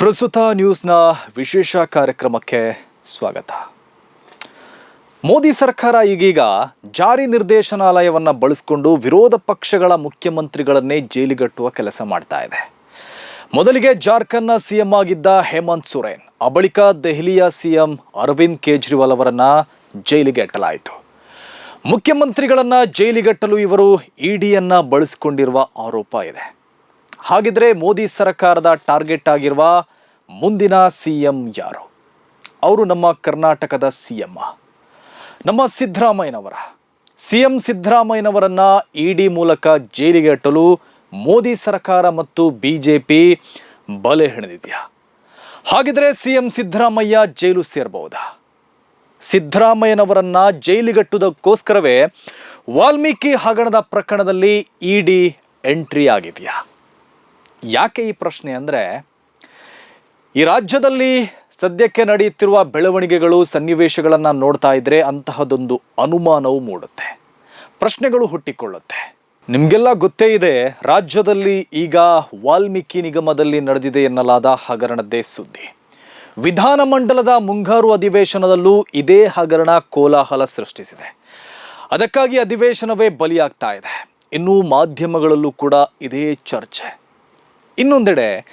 ಪ್ರಸ್ತುತ ನ್ಯೂಸ್ನ ವಿಶೇಷ ಕಾರ್ಯಕ್ರಮಕ್ಕೆ ಸ್ವಾಗತ. ಮೋದಿ ಸರ್ಕಾರ ಈಗೀಗ ಜಾರಿ ನಿರ್ದೇಶನಾಲಯವನ್ನು ಬಳಸಿಕೊಂಡು ವಿರೋಧ ಪಕ್ಷಗಳ ಮುಖ್ಯಮಂತ್ರಿಗಳನ್ನೇ ಜೈಲಿಗಟ್ಟುವ ಕೆಲಸ ಮಾಡ್ತಾ ಇದೆ. ಮೊದಲಿಗೆ ಜಾರ್ಖಂಡ್ನ ಸಿಎಂ ಆಗಿದ್ದ ಹೇಮಂತ್ ಸೊರೇನ್, ಆ ಬಳಿಕ ದೆಹಲಿಯ ಸಿಎಂ ಅರವಿಂದ್ ಕೇಜ್ರಿವಾಲ್ ಅವರನ್ನು ಜೈಲಿಗೆ ಅಟ್ಟಲಾಯಿತು ಮುಖ್ಯಮಂತ್ರಿಗಳನ್ನ ಜೈಲಿಗಟ್ಟಲು ಇವರು ಇಡಿಯನ್ನು ಬಳಸಿಕೊಂಡಿರುವ ಆರೋಪ ಇದೆ. ಹಾಗಿದ್ರೆ ಮೋದಿ ಸರ್ಕಾರದ ಟಾರ್ಗೆಟ್ ಆಗಿರುವ ಮುಂದಿನ ಸಿಎಂ ಯಾರು? ಅವರು ನಮ್ಮ ಕರ್ನಾಟಕದ ಸಿಎಂ. ನಮ್ಮ ಸಿದ್ದರಾಮಯ್ಯನವರ. ಸಿಎಂ ಸಿದ್ದರಾಮಯ್ಯನವರನ್ನ ಡಿ ಮೂಲಕ ಜೈಲಿಗೆ ಅಟ್ಟಲು ಮೋದಿ ಸರ್ಕಾರ ಮತ್ತು ಬಿ ಜೆ ಪಿ ಬಲೆ ಹೆಣೆದಿದೆಯಾ ಹಾಗಿದ್ರೆ ಸಿಎಂ ಸಿದ್ದರಾಮಯ್ಯ ಜೈಲು ಸೇರಬಹುದಾ ಸಿದ್ದರಾಮಯ್ಯನವರನ್ನ ಜೈಲಿಗಟ್ಟುವುದಕ್ಕೋಸ್ಕರವೇ ವಾಲ್ಮೀಕಿ ಹಗರಣದ ಪ್ರಕರಣದಲ್ಲಿ ಇಡಿ ಎಂಟ್ರಿ ಆಗಿದೆಯಾ? ಯಾಕೆ ಈ ಪ್ರಶ್ನೆ ಅಂದರೆ, ಈ ರಾಜ್ಯದಲ್ಲಿ ಸದ್ಯಕ್ಕೆ ನಡೆಯುತ್ತಿರುವ ಬೆಳವಣಿಗೆಗಳು, ಸನ್ನಿವೇಶಗಳನ್ನು ನೋಡ್ತಾ ಇದ್ರೆ ಅಂತಹದೊಂದು ಅನುಮಾನವು ಮೂಡುತ್ತೆ. ಪ್ರಶ್ನೆಗಳು ಹುಟ್ಟಿಕೊಳ್ಳುತ್ತೆ. ನಿಮಗೆಲ್ಲ ಗೊತ್ತೇ ಇದೆ, ರಾಜ್ಯದಲ್ಲಿ ಈಗ ವಾಲ್ಮೀಕಿ ನಿಗಮದಲ್ಲಿ ನಡೆದಿದೆ ಎನ್ನಲಾದ ಹಗರಣದ್ದೇ ಸುದ್ದಿ. ವಿಧಾನಮಂಡಲದ ಮುಂಗಾರು ಅಧಿವೇಶನದಲ್ಲೂ ಇದೇ ಹಗರಣ ಕೋಲಾಹಲ ಸೃಷ್ಟಿಸಿದೆ. ಅದಕ್ಕಾಗಿ ಅಧಿವೇಶನವೇ ಬಲಿಯಾಗ್ತಾ ಇದೆ. ಇನ್ನು ಮಾಧ್ಯಮಗಳಲ್ಲೂ ಕೂಡ ಇದೇ ಚರ್ಚೆ. ಇನ್ನೊಂದೆಡೆ,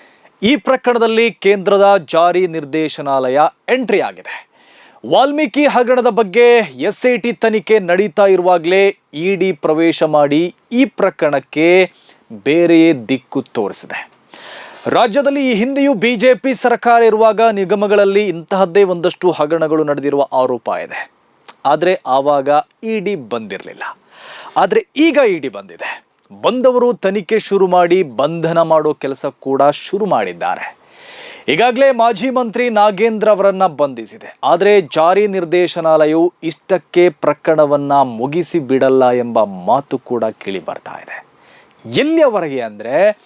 ಈ ಪ್ರಕರಣದಲ್ಲಿ ಕೇಂದ್ರದ ಜಾರಿ ನಿರ್ದೇಶನಾಲಯ ಎಂಟ್ರಿ ಆಗಿದೆ. ವಾಲ್ಮೀಕಿ ಹಗರಣದ ಬಗ್ಗೆ ಎಸ್ ಐ ಟಿ ತನಿಖೆ ನಡೀತಾ ಇರುವಾಗಲೇ ಇಡಿ ಪ್ರವೇಶ ಮಾಡಿ ಈ ಪ್ರಕರಣಕ್ಕೆ ಬೇರೆಯೇ ದಿಕ್ಕು ತೋರಿಸಿದೆ. ರಾಜ್ಯದಲ್ಲಿ ಈ ಹಿಂದೆಯೂ ಬಿಜೆಪಿ ಸರ್ಕಾರ ಇರುವಾಗ ನಿಗಮಗಳಲ್ಲಿ ಇಂತಹದ್ದೇ ಒಂದಷ್ಟು ಹಗರಣಗಳು ನಡೆದಿರುವ ಆರೋಪ ಇದೆ. ಆದರೆ ಆವಾಗ ಇಡಿ ಬಂದಿರಲಿಲ್ಲ. ಆದರೆ ಈಗ ಇಡಿ ಬಂದಿದೆ. ಬಂದವರು ತನಿಖೆ ಶುರು ಮಾಡಿ ಬಂಧನ ಮಾಡೋ ಕೆಲಸ ಕೂಡ ಶುರು ಮಾಡಿದ್ದಾರೆ. ಈಗಾಗಲೇ ಮಾಜಿ ಮಂತ್ರಿ ನಾಗೇಂದ್ರ ಅವರನ್ನ ಬಂಧಿಸಿದೆ. ಆದರೆ ಜಾರಿ ನಿರ್ದೇಶನಾಲಯವು ಇಷ್ಟಕ್ಕೆ ಪ್ರಕರಣವನ್ನ ಮುಗಿಸಿ ಬಿಡಲ್ಲ ಎಂಬ ಮಾತು ಕೂಡ ಕೇಳಿ ಬರ್ತಾ ಇದೆ. ಎಲ್ಲಿಯವರೆಗೆ ಅಂದರೆ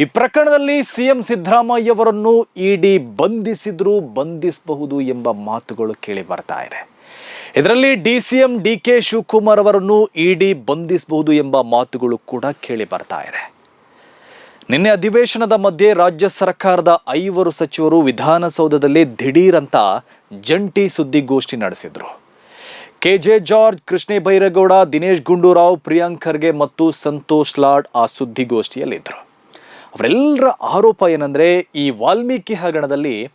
ಈ ಪ್ರಕರಣದಲ್ಲಿ ಸಿ ಎಂ ಸಿದ್ದರಾಮಯ್ಯವರನ್ನು ಇಡಿ ಬಂಧಿಸಿದ್ರು ಬಂಧಿಸಬಹುದು ಎಂಬ ಮಾತುಗಳು ಕೇಳಿ ಬರ್ತಾ ಇದೆ. ಇದರಲ್ಲಿ D C M D K Shivakumar ಅವರನ್ನು ಇಡಿ ಬಂಧಿಸಬಹುದು ಎಂಬ ಮಾತುಗಳು ಕೂಡ ಕೇಳಿ ಬರ್ತಾ ಇದೆ. ನಿನ್ನೆ ಅಧಿವೇಶನದ ಮಧ್ಯೆ ರಾಜ್ಯ ಸರ್ಕಾರದ ಐವರು ಸಚಿವರು ವಿಧಾನಸೌಧದಲ್ಲಿ ದಿಢೀರಂತ ಜಂಟಿ ಸುದ್ದಿಗೋಷ್ಠಿ ನಡೆಸಿದ್ರು. ಕೆ ಜೆ ಜಾರ್ಜ್ ಕೃಷ್ಣೇ ಬೈರೇಗೌಡ ದಿನೇಶ್ ಗುಂಡೂರಾವ್, ಪ್ರಿಯಾಂಕ್ ಖರ್ಗೆ ಮತ್ತು ಸಂತೋಷ್ ಲಾಡ್ ಆ ಸುದ್ದಿಗೋಷ್ಠಿಯಲ್ಲಿದ್ದರು ಅವರೆಲ್ಲರ ಆರೋಪ ಏನಂದ್ರೆ, ಈ ವಾಲ್ಮೀಕಿ ಹಗರಣದಲ್ಲಿ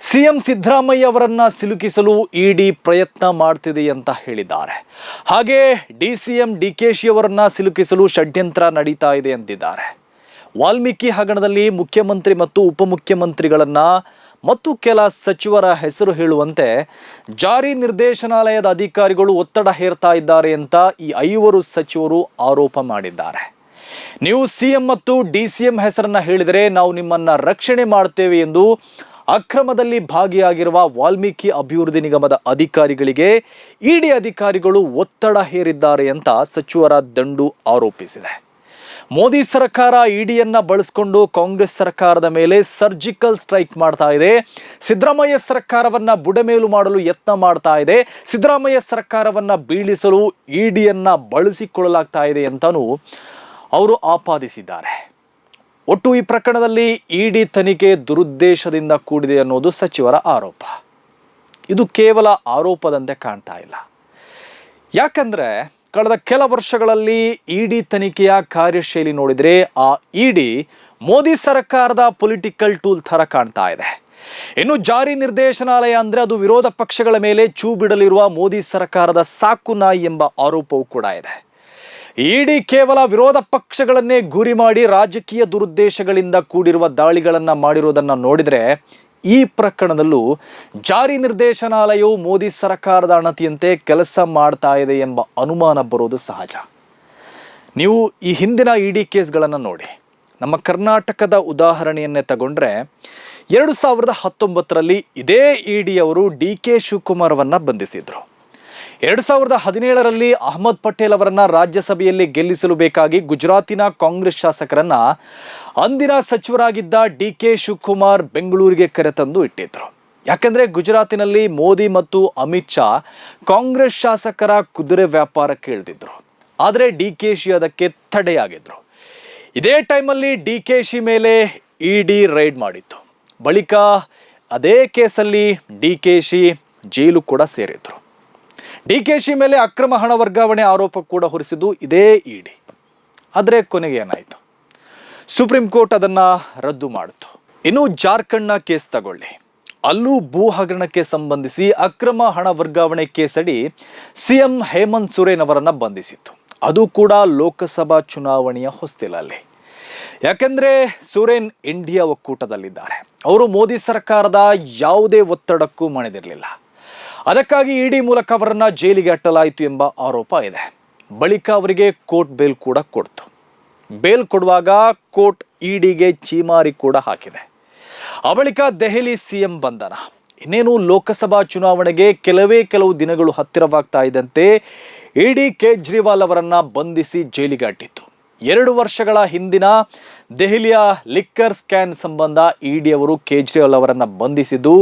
ಸಿ ಎಂ ಸಿದ್ದರಾಮಯ್ಯ ಅವರನ್ನ ಸಿಲುಕಿಸಲು ಇಡಿ ಪ್ರಯತ್ನ ಮಾಡ್ತಿದೆ ಅಂತ ಹೇಳಿದ್ದಾರೆ. ಹಾಗೆ D C M D K she ಅವರನ್ನ ಸಿಲುಕಿಸಲು ಷಡ್ಯಂತ್ರ ನಡೀತಾ ಇದೆ ಅಂತಿದ್ದಾರೆ. ವಾಲ್ಮೀಕಿ ಹಗರಣದಲ್ಲಿ ಮುಖ್ಯಮಂತ್ರಿ ಮತ್ತು ಉಪಮುಖ್ಯಮಂತ್ರಿಗಳನ್ನ ಮತ್ತು ಕೆಲ ಸಚಿವರ ಹೆಸರು ಹೇಳುವಂತೆ ಜಾರಿ ನಿರ್ದೇಶನಾಲಯದ ಅಧಿಕಾರಿಗಳು ಒತ್ತಡ ಹೇರ್ತಾ ಇದ್ದಾರೆ ಅಂತ ಈ ಐವರು ಸಚಿವರು ಆರೋಪ ಮಾಡಿದ್ದಾರೆ. ನೀವು ಸಿ ಎಂ ಮತ್ತು ಡಿ ಸಿ ಎಂ ಹೆಸರನ್ನ ಹೇಳಿದರೆ ನಾವು ನಿಮ್ಮನ್ನ ರಕ್ಷಣೆ ಮಾಡ್ತೇವೆ ಎಂದು ಅಕ್ರಮದಲ್ಲಿ ಭಾಗಿಯಾಗಿರುವ ವಾಲ್ಮೀಕಿ ಅಭಿವೃದ್ಧಿ ನಿಗಮದ ಅಧಿಕಾರಿಗಳಿಗೆ ಇಡಿ ಅಧಿಕಾರಿಗಳು ಒತ್ತಡ ಹೇರಿದ್ದಾರೆ ಅಂತ ಸಚಿವರ ದಂಡು ಆರೋಪಿಸಿದೆ. ಮೋದಿ ಸರ್ಕಾರ ಇಡಿಯನ್ನ ಬಳಸ್ಕೊಂಡು ಕಾಂಗ್ರೆಸ್ ಸರ್ಕಾರದ ಮೇಲೆ ಸರ್ಜಿಕಲ್ ಸ್ಟ್ರೈಕ್ ಮಾಡ್ತಾ ಇದೆ. ಸಿದ್ದರಾಮಯ್ಯ ಸರ್ಕಾರವನ್ನು ಬುಡಮೇಲು ಮಾಡಲು ಯತ್ನ ಮಾಡ್ತಾ ಇದೆ. ಸಿದ್ದರಾಮಯ್ಯ ಸರ್ಕಾರವನ್ನ ಬೀಳಿಸಲು ಇಡಿಯನ್ನ ಬಳಸಿಕೊಳ್ಳಲಾಗ್ತಾ ಇದೆ ಅಂತಾನೂ ಅವರು ಆಪಾದಿಸಿದ್ದಾರೆ. ಒಟ್ಟು ಈ ಪ್ರಕರಣದಲ್ಲಿ ಇಡಿ ತನಿಖೆ ದುರುದ್ದೇಶದಿಂದ ಕೂಡಿದೆ ಅನ್ನೋದು ಸಚಿವರ ಆರೋಪ. ಇದು ಕೇವಲ ಆರೋಪದಂತೆ ಕಾಣ್ತಾ ಇಲ್ಲ. ಯಾಕಂದ್ರೆ ಕಳೆದ ಕೆಲ ವರ್ಷಗಳಲ್ಲಿ ಇಡಿ ತನಿಖೆಯ ಕಾರ್ಯಶೈಲಿ ನೋಡಿದರೆ ಆ ಇಡಿ ಮೋದಿ ಸರ್ಕಾರದ ಪೊಲಿಟಿಕಲ್ ಟೂಲ್ ಥರ ಕಾಣ್ತಾ ಇದೆ. ಇನ್ನು ಜಾರಿ ನಿರ್ದೇಶನಾಲಯ ಅಂದ್ರೆ ಅದು ವಿರೋಧ ಪಕ್ಷಗಳ ಮೇಲೆ ಚೂ ಬಿಡಲಿರುವ ಮೋದಿ ಸರ್ಕಾರದ ಸಾಕು ನಾಯಿ ಎಂಬ ಆರೋಪವೂ ಕೂಡ ಇದೆ. ಇಡಿ ಕೇವಲ ವಿರೋಧ ಪಕ್ಷಗಳನ್ನೇ ಗುರಿ ಮಾಡಿ ರಾಜಕೀಯ ದುರುದ್ದೇಶಗಳಿಂದ ಕೂಡಿರುವ ದಾಳಿಗಳನ್ನು ಮಾಡಿರುವುದನ್ನು ನೋಡಿದರೆ ಈ ಪ್ರಕರಣದಲ್ಲೂ ಜಾರಿ ನಿರ್ದೇಶನಾಲಯವು ಮೋದಿ ಸರ್ಕಾರದ ಅಣತಿಯಂತೆ ಕೆಲಸ ಮಾಡ್ತಾ ಇದೆ ಎಂಬ ಅನುಮಾನ ಬರೋದು ಸಹಜ. ನೀವು ಈ ಹಿಂದಿನ ಇಡಿ ಕೇಸ್ಗಳನ್ನು ನೋಡಿ. ನಮ್ಮ ಕರ್ನಾಟಕದ ಉದಾಹರಣೆಯನ್ನೇ ತಗೊಂಡ್ರೆ, ಎರಡು ಸಾವಿರದ ಹತ್ತೊಂಬತ್ತರಲ್ಲಿ ಇದೇ ಇಡಿ ಅವರು ಡಿ ಕೆ ಶಿವಕುಮಾರ್ ಬಂಧಿಸಿದರು ಬಂಧಿಸಿದ್ರು. ಎರಡು ಸಾವಿರದ ಹದಿನೇಳರಲ್ಲಿ ಅಹಮದ್ ಪಟೇಲ್ ಅವರನ್ನ ರಾಜ್ಯಸಭೆಯಲ್ಲಿ ಗೆಲ್ಲಿಸಲು ಬೇಕಾಗಿ ಗುಜರಾತಿನ ಕಾಂಗ್ರೆಸ್ ಶಾಸಕರನ್ನ ಅಂದಿನ ಸಚಿವರಾಗಿದ್ದ ಡಿ ಕೆ ಶಿವಕುಮಾರ್ ಬೆಂಗಳೂರಿಗೆ ಕರೆತಂದು ಇಟ್ಟಿದ್ರು. ಯಾಕಂದ್ರೆ ಗುಜರಾತಿನಲ್ಲಿ ಮೋದಿ ಮತ್ತು ಅಮಿತ್ ಶಾ ಕಾಂಗ್ರೆಸ್ ಶಾಸಕರ ಕುದುರೆ ವ್ಯಾಪಾರಕ್ಕೆ ಇಳಿದಿದ್ರು. ಆದರೆ ಡಿ ಕೆ ಶಿ ಅದಕ್ಕೆ ತಡೆಯಾಗಿದ್ರು. ಇದೇ ಟೈಮಲ್ಲಿ ಡಿ ಕೆ ಶಿ ಮೇಲೆ ಇಡಿ ರೈಡ್ ಮಾಡಿತ್ತು. ಬಳಿಕ ಅದೇ ಕೇಸಲ್ಲಿ ಡಿ ಕೆ ಶಿ ಜೈಲು ಕೂಡ ಸೇರಿದ್ರು. ಡಿ ಕೆ ಶಿ ಮೇಲೆ ಅಕ್ರಮ ಹಣ ವರ್ಗಾವಣೆ ಆರೋಪ ಕೂಡ ಹೊರಿಸಿದ್ದು ಇದೇ ಇಡಿ ಆದರೆ ಕೊನೆಗೆ ಏನಾಯಿತು? ಸುಪ್ರೀಂ ಕೋರ್ಟ್ ಅದನ್ನ ರದ್ದು ಮಾಡಿತು. ಇನ್ನು ಜಾರ್ಖಂಡ್ನ ಕೇಸ್ ತಗೊಳ್ಳಿ. ಅಲ್ಲೂ ಭೂ ಹಗರಣಕ್ಕೆ ಸಂಬಂಧಿಸಿ ಅಕ್ರಮ ಹಣ ವರ್ಗಾವಣೆ ಕೇಸಡಿ ಸಿಎಂ ಹೇಮಂತ್ ಸೊರೇನ್ ಅವರನ್ನು ಬಂಧಿಸಿತ್ತು. ಅದು ಕೂಡ ಲೋಕಸಭಾ ಚುನಾವಣೆಯ ಹೊಸ್ತಿಲಲ್ಲಿ. ಯಾಕೆಂದರೆ ಸುರೇನ್ ಇಂಡಿಯಾ ಒಕ್ಕೂಟದಲ್ಲಿದ್ದಾರೆ. ಅವರು ಮೋದಿ ಸರ್ಕಾರದ ಯಾವುದೇ ಒತ್ತಡಕ್ಕೂ ಮಣಿದಿರಲಿಲ್ಲ. ಅದಕ್ಕಾಗಿ ಇಡಿ ಮೂಲಕ ಅವರನ್ನು ಜೈಲಿಗೆ ಅಟ್ಟಲಾಯಿತು ಎಂಬ ಆರೋಪ ಇದೆ. ಬಳಿಕ ಅವರಿಗೆ ಕೋರ್ಟ್ ಬೇಲ್ ಕೂಡ ಕೊಡ್ತು. ಬೇಲ್ ಕೊಡುವಾಗ ಕೋರ್ಟ್ ಇಡಿಗೆ ಚೀಮಾರಿ ಕೂಡ ಹಾಕಿದೆ. ಆ ಬಳಿಕ ದೆಹಲಿ ಸಿಎಂ ಬಂಧನ. ಇನ್ನೇನು ಲೋಕಸಭಾ ಚುನಾವಣೆಗೆ ಕೆಲವೇ ಕೆಲವು ದಿನಗಳು ಹತ್ತಿರವಾಗ್ತಾ ಇದ್ದಂತೆ ಇಡಿ ಕೇಜ್ರಿವಾಲ್ ಅವರನ್ನು ಬಂಧಿಸಿ ಜೈಲಿಗೆ ಅಟ್ಟಿತ್ತು. ಎರಡು ವರ್ಷಗಳ ಹಿಂದಿನ ದೆಹಲಿಯ ಲಿಕ್ಕರ್ ಸ್ಕ್ಯಾನ್ ಸಂಬಂಧ ಇಡಿ ಅವರು ಕೇಜ್ರಿವಾಲ್ ಅವರನ್ನು ಬಂಧಿಸಿದ್ದು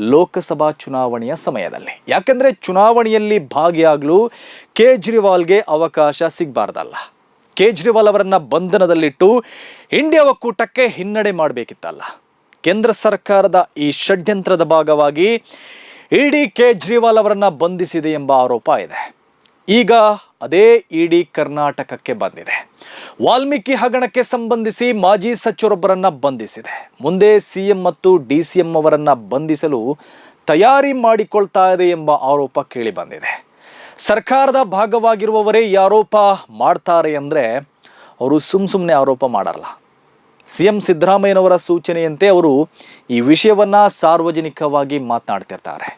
ಲೋಕಸಭಾ ಚುನಾವಣೆಯ ಸಮಯದಲ್ಲಿ. ಯಾಕೆಂದರೆ ಚುನಾವಣೆಯಲ್ಲಿ ಭಾಗಿಯಾಗಲು ಕೇಜ್ರಿವಾಲ್ಗೆ ಅವಕಾಶ ಸಿಗಬಾರ್ದಲ್ಲ. ಕೇಜ್ರಿವಾಲ್ ಅವರನ್ನು ಬಂಧನದಲ್ಲಿಟ್ಟು ಇಂಡಿಯಾ ಒಕ್ಕೂಟಕ್ಕೆ ಹಿನ್ನಡೆ ಮಾಡಬೇಕಿತ್ತಲ್ಲ. ಕೇಂದ್ರ ಸರ್ಕಾರದ ಈ ಷಡ್ಯಂತ್ರದ ಭಾಗವಾಗಿ ಇಡೀ ಕೇಜ್ರಿವಾಲ್ ಅವರನ್ನು ಬಂಧಿಸಿದೆ ಎಂಬ ಆರೋಪ ಇದೆ. ಈಗ ಅದೇ ಇಡಿ ಕರ್ನಾಟಕಕ್ಕೆ ಬಂದಿದೆ. ವಾಲ್ಮೀಕಿ ಹಗರಣಕ್ಕೆ ಸಂಬಂಧಿಸಿ ಮಾಜಿ ಸಚಿವರೊಬ್ಬರನ್ನು ಬಂಧಿಸಿದೆ. ಮುಂದೆ ಸಿಎಂ ಮತ್ತು ಡಿ ಸಿ ಎಂ ಅವರನ್ನು ಬಂಧಿಸಲು ತಯಾರಿ ಮಾಡಿಕೊಳ್ತಾ ಇದೆ ಎಂಬ ಆರೋಪ ಕೇಳಿ ಬಂದಿದೆ ಸರ್ಕಾರದ ಭಾಗವಾಗಿರುವವರೇ ಈ ಆರೋಪ ಮಾಡ್ತಾರೆ ಅಂದರೆ ಅವರು ಸುಮ್ ಸುಮ್ಮನೆ ಆರೋಪ ಮಾಡಲ್ಲ. ಸಿ ಎಂ ಸಿದ್ದರಾಮಯ್ಯನವರ ಸೂಚನೆಯಂತೆ ಅವರು ಈ ವಿಷಯವನ್ನ ಸಾರ್ವಜನಿಕವಾಗಿ ಮಾತನಾಡ್ತಿರ್ತಾರೆ.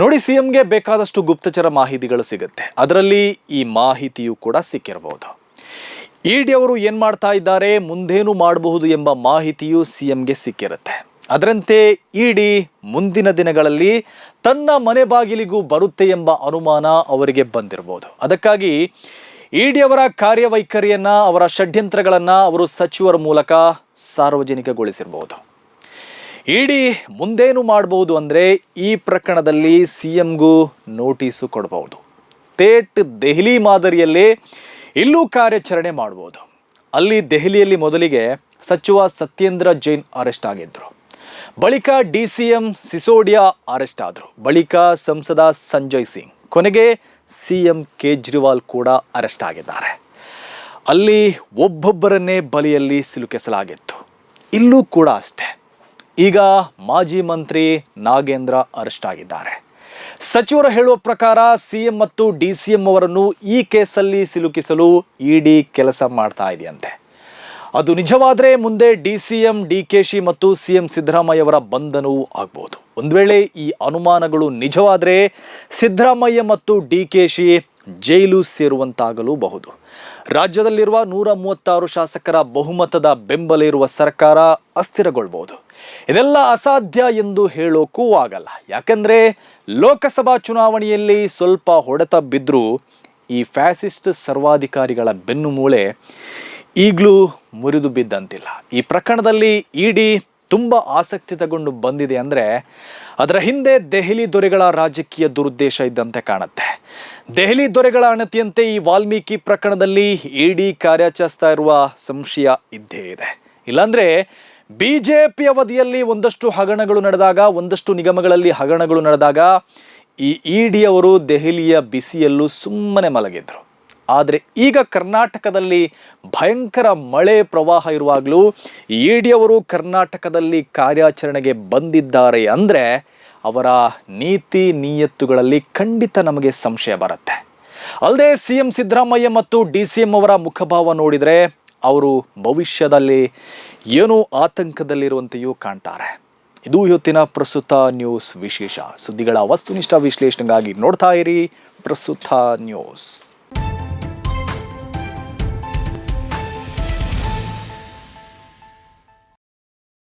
ನೋಡಿ ಸಿ ಎಂಗೆ ಬೇಕಾದಷ್ಟು ಗುಪ್ತಚರ ಮಾಹಿತಿಗಳು ಸಿಗುತ್ತೆ. ಅದರಲ್ಲಿ ಈ ಮಾಹಿತಿಯು ಕೂಡ ಸಿಕ್ಕಿರಬಹುದು. ಇಡಿ ಅವರು ಏನು ಮಾಡ್ತಾ ಇದ್ದಾರೆ, ಮುಂದೇನು ಮಾಡಬಹುದು ಎಂಬ ಮಾಹಿತಿಯು ಸಿ ಎಂಗೆ ಸಿಕ್ಕಿರುತ್ತೆ. ಅದರಂತೆ ಇಡಿ ಮುಂದಿನ ದಿನಗಳಲ್ಲಿ ತನ್ನ ಮನೆ ಬಾಗಿಲಿಗೂ ಬರುತ್ತೆ ಎಂಬ ಅನುಮಾನ ಅವರಿಗೆ ಬಂದಿರಬಹುದು. ಅದಕ್ಕಾಗಿ ಇಡಿ ಅವರ ಕಾರ್ಯವೈಖರಿಯನ್ನ, ಅವರ ಷಡ್ಯಂತ್ರಗಳನ್ನ ಅವರು ಸಚಿವರ ಮೂಲಕ ಸಾರ್ವಜನಿಕಗೊಳಿಸಿರಬಹುದು. ಇಡಿ ಮುಂದೇನು ಮಾಡಬಹುದು ಅಂದರೆ ಈ ಪ್ರಕರಣದಲ್ಲಿ ಸಿ ಎಂಗೂ ನೋಟಿಸು ಕೊಡಬಹುದು ತೇಟ್ ದೆಹಲಿ ಮಾದರಿಯಲ್ಲೇ ಇಲ್ಲೂ ಕಾರ್ಯಾಚರಣೆ ಮಾಡ್ಬೋದು. ಅಲ್ಲಿ ದೆಹಲಿಯಲ್ಲಿ ಮೊದಲಿಗೆ ಸಚಿವ ಸತ್ಯೇಂದ್ರ ಜೈನ್ ಅರೆಸ್ಟ್ ಆಗಿದ್ರು. ಬಳಿಕ D C M Sisodia arrest ಆದರು. ಬಳಿಕ ಸಂಸದ ಸಂಜಯ್ ಸಿಂಗ್, ಕೊನೆಗೆ ಸಿ ಎಂ ಕೇಜ್ರಿವಾಲ್ ಕೂಡ ಅರೆಸ್ಟ್ ಆಗಿದ್ದಾರೆ. ಅಲ್ಲಿ ಒಬ್ಬೊಬ್ಬರನ್ನೇ ಬಲಿಯಲ್ಲಿ ಸಿಲುಕಿಸಲಾಗಿತ್ತು. ಇಲ್ಲೂ ಕೂಡ ಅಷ್ಟೇ. ಈಗ ಮಾಜಿ ಮಂತ್ರಿ ನಾಗೇಂದ್ರ ಅರೆಸ್ಟ್ ಆಗಿದ್ದಾರೆ ಸಚಿವರು ಹೇಳುವ ಪ್ರಕಾರ ಸಿಎಂ ಮತ್ತು ಡಿ ಸಿ ಎಂ ಅವರನ್ನು ಈ ಕೇಸಲ್ಲಿ ಸಿಲುಕಿಸಲು ಇಡಿ ಕೆಲಸ ಮಾಡ್ತಾ ಇದೆಯಂತೆ. ಅದು ನಿಜವಾದರೆ ಮುಂದೆ D C M D K Shi ಮತ್ತು ಸಿ ಎಂ ಸಿದ್ದರಾಮಯ್ಯವರ ಬಂಧನವೂ ಆಗ್ಬೋದು. ಒಂದು ವೇಳೆ ಈ ಅನುಮಾನಗಳು ನಿಜವಾದರೆ ಸಿದ್ದರಾಮಯ್ಯ ಮತ್ತು ಡಿ ಕೆ ಶಿ ಜೈಲು ಸೇರುವಂತಾಗಲೂಬಹುದು. ರಾಜ್ಯದಲ್ಲಿರುವ ನೂರ ಮೂವತ್ತಾರು ಶಾಸಕರ ಬಹುಮತದ ಬೆಂಬಲ ಇರುವ ಸರ್ಕಾರ ಅಸ್ಥಿರಗೊಳ್ಬಹುದು. ಇದೆಲ್ಲ ಅಸಾಧ್ಯ ಎಂದು ಹೇಳೋಕ್ಕೂ ಆಗಲ್ಲ. ಯಾಕಂದರೆ ಲೋಕಸಭಾ ಚುನಾವಣೆಯಲ್ಲಿ ಸ್ವಲ್ಪ ಹೊಡೆತ ಬಿದ್ದರೂ ಈ ಫ್ಯಾಸಿಸ್ಟ್ ಸರ್ವಾಧಿಕಾರಿಗಳ ಬೆನ್ನು ಮೂಳೆ ಈಗಲೂ ಮುರಿದು ಬಿದ್ದಂತಿಲ್ಲ. ಈ ಪ್ರಕರಣದಲ್ಲಿ ಇಡಿ ತುಂಬ ಆಸಕ್ತಿ ತಗೊಂಡು ಬಂದಿದೆ ಅಂದರೆ ಅದರ ಹಿಂದೆ ದೆಹಲಿ ದೊರೆಗಳ ರಾಜಕೀಯ ದುರುದ್ದೇಶ ಇದ್ದಂತೆ ಕಾಣುತ್ತೆ. ದೆಹಲಿ ದೊರೆಗಳ ಅಣತಿಯಂತೆ ಈ ವಾಲ್ಮೀಕಿ ಪ್ರಕರಣದಲ್ಲಿ ಇಡಿ ಕಾರ್ಯಾಚರಿಸ್ತಾ ಇರುವ ಸಂಶಯ ಇದ್ದೇ ಇದೆ. ಇಲ್ಲಾಂದ್ರೆ ಬಿ ಜೆ ಪಿ ಅವಧಿಯಲ್ಲಿ ಒಂದಷ್ಟು ಹಗರಣಗಳು ನಡೆದಾಗ, ಒಂದಷ್ಟು ನಿಗಮಗಳಲ್ಲಿ ಹಗರಣಗಳು ನಡೆದಾಗ ಈ ಇಡಿ ಅವರು ದೆಹಲಿಯ ಬಿಸಿಯಲ್ಲೂ ಸುಮ್ಮನೆ ಮಲಗಿದ್ರು. ಆದರೆ ಈಗ ಕರ್ನಾಟಕದಲ್ಲಿ ಭಯಂಕರ ಮಳೆ ಪ್ರವಾಹ ಇರುವಾಗಲೂ ಇಡಿ ಅವರು ಕರ್ನಾಟಕದಲ್ಲಿ ಕಾರ್ಯಾಚರಣೆಗೆ ಬಂದಿದ್ದಾರೆ ಅಂದರೆ ಅವರ ನೀತಿ ನಿಯತ್ತುಗಳಲ್ಲಿ ಖಂಡಿತ ನಮಗೆ ಸಂಶಯ ಬರುತ್ತೆ. ಅಲ್ಲದೆ ಸಿ ಎಂ ಸಿದ್ದರಾಮಯ್ಯ ಮತ್ತು ಡಿ ಸಿ ಎಂ ಅವರ ಮುಖಭಾವ ನೋಡಿದರೆ ಅವರು ಭವಿಷ್ಯದಲ್ಲಿ ಏನೋ ಆತಂಕದಲ್ಲಿರುವಂತೆಯೂ ಕಾಣ್ತಾರೆ. ಇದು ಇವತ್ತಿನ ಪ್ರಸ್ತುತ ನ್ಯೂಸ್ ವಿಶೇಷ. ಸುದ್ದಿಗಳ ವಸ್ತುನಿಷ್ಠ ವಿಶ್ಲೇಷಣೆಗಾಗಿ ನೋಡ್ತಾ ಇರಿ ಪ್ರಸ್ತುತ ನ್ಯೂಸ್.